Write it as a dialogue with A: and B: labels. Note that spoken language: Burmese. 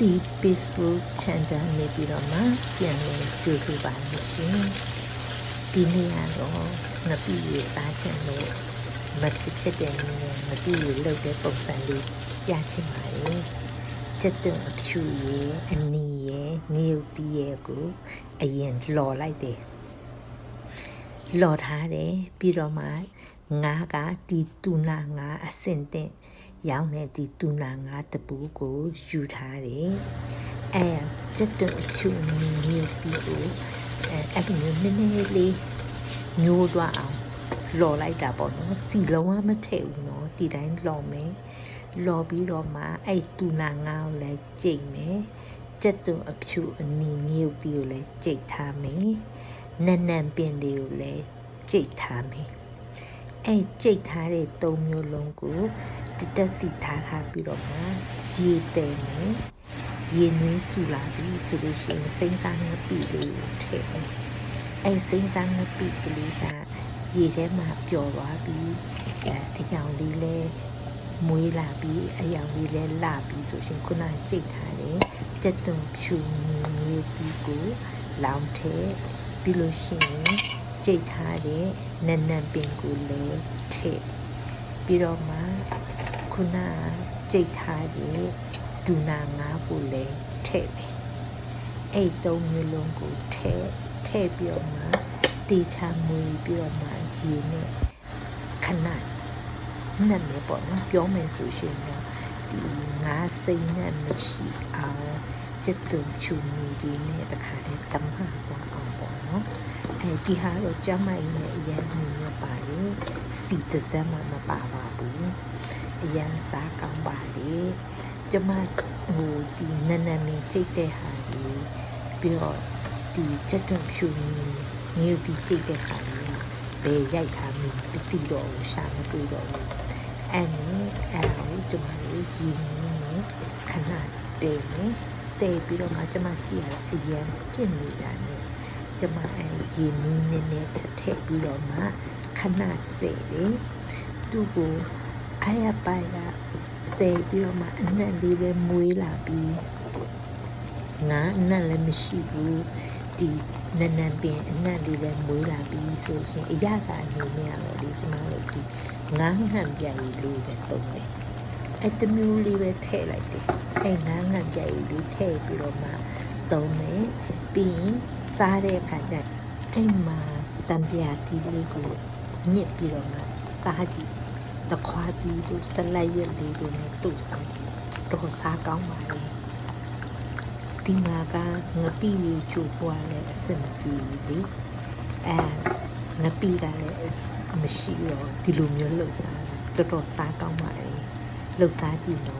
A: Happy Peaceful Channel နေပြီးတော့မှပြန်လည်ကြိုဆိုပါလို့ရှင်ဒီနေ့ကတော့ငပိရသားချင်လို့မဖြစ်ဖြစ်တဲ့နည်းနဲ့ငပိရလောက်တဲ့ပုံစံလေးပြချင်ပါရဲ့စက်တုံအဖြူရဲ့အနီရဲ့ငရုတ်တီးရဲ့ကိုအရင်လော်လိုက်တယ်လော်ထားတယ်ပြီးတော့မှငါးကဒီတူနာငါးအစင်တဲ့ ရောင်းတဲ့ဒီတူနာငါးတပူကိုယူထားတယ်အဲစက်တုံအဖြူငရုတ်တီးကိုအဲအဲ့ဒီနည်းနည်းလေးညိုးသွားအောင်လော်လိုက်တာပေါ့နော်စီလုံးဝမထည့်ဘူးနော်ဒီတိုင်းလော်မယ်လော်ပြီးတော့မှအဲ့တူနာငါးကိုလည်းကြိတ်မယ်စက်တုံအဖြူအနီငရုတ်တီးကိုလည်းကြိတ်ထားမယ်နက်နန်ပင်လေးကိုလည်းကြိတ်ထားမယ်အဲ့ကြိတ်ထားတဲ့သုံးမျိုးလုံးကို တတက်စီထားထားပြီးတော့မှရေတယ်မယ်ရေနွေးဆူလာပြီဆိုလို့ရှိရင်စိမ့်စားငပိလေးကိုထည့်မယ်အဲ့စိမ့်စားငပိကလေးကရေထဲမှာပျော်သွားပြီးအဲအကြောင်လေးလဲမွေးလာပြီးအယောင်လေးလဲလာပြီးဆိုရှင်ခုနကကြိတ်ထားတယ်စက်တုံဖြူမျိုးပြီးကိုလောင်ထဲပြီးလို့ရှိရင်ကြိတ်ထားတဲ့နက်နက်ပင်ကိုလည်းထည့်ပြီးတော့မှ ခုနကကြိတ်ထားတဲ့ဒူနာငါးကိုလည်းထည့်တယ်အဲ့သုံးမျိုးလုံးကိုထည့်ထည့်ပြီးတော့မှတေချာမွေပြီးတော့မှရေနဲ့ခဏနက်မယ်ပေါ့နော်ပြောမယ်ဆိုရှင်တော့ဒီငါးစိမ့်နဲ့မရှိအောင်စက်တုံချူမီဒီနဲ့တခါတည်းတမ္မာသွားအောင်ပေါ့နော်အဲဒီဟာတော့ကျမကြီးနဲ့အရင်ညီရပါတယ်စီတစက်မှမပါပါဘူး အရင်စားကောင်းပါလေကျမဟိုဒီနန်းနန်းမင်းကြိတ်တဲ့ဟာကြီးပြီးတော့ဒီစက်တုံချူမီမျိုးဒီကြိတ်တဲ့ဟာကြီးဘယ်ရိုက်ထားမင်းမသိတော့ဘူးရှာမတွေ့တော့ဘူးအဲ့နဲ့အဲ့ဒါကိုကျမတို့ရင်းနေခဏတည်နေတည်ပြီးတော့မှကျမကြည့်ရအရင်ကျင့်နေတာနဲ့ကျမအဲ့ရင်းနေနေနဲ့ထည့်ပြီးတော့မှခဏတည်တယ်သူ့ကို အားရပိုင်ကတည်ပြီးတော့မှအနက်လေးပဲမွေးလာပြီးငါအနက်လည်းမရှိဘူးဒီနန်းနန်းပင်အနက်လေးလည်းမွေးလာပြီးဆိုရှင်အရာကအနေနဲ့ကတော့ဒီကျမတို့ဒီငန်းဟန်ပြားကြီးလေးပဲတုံးတယ်အဲ့တမျိုးလေးပဲထည့်လိုက်တယ်အဲ့ငန်းဟန်ပြားကြီးလေးထည့်ပြီးတော့မှတုံးတယ်ပြီးရင်စားတဲ့အခါကျအဲ့မှာတံပြားတီးလေးကိုညစ်ပြီးတော့မှစားကြည့် တခွားတီးတို့ဆလိုက်ရွက်လေးတို့နဲ့တို့စားကြည့်တော်စားကောင်းပါလေဒီမှာကငပိလေးချိုးပွားလဲအစင်မပြေဘူးလေအဲငပိကလည်းမရှိတော့ဒီလိုမျိုးလှုပ်စားတာတော်တော်စားကောင်းပါလေလှုပ်စားကြည့်တော့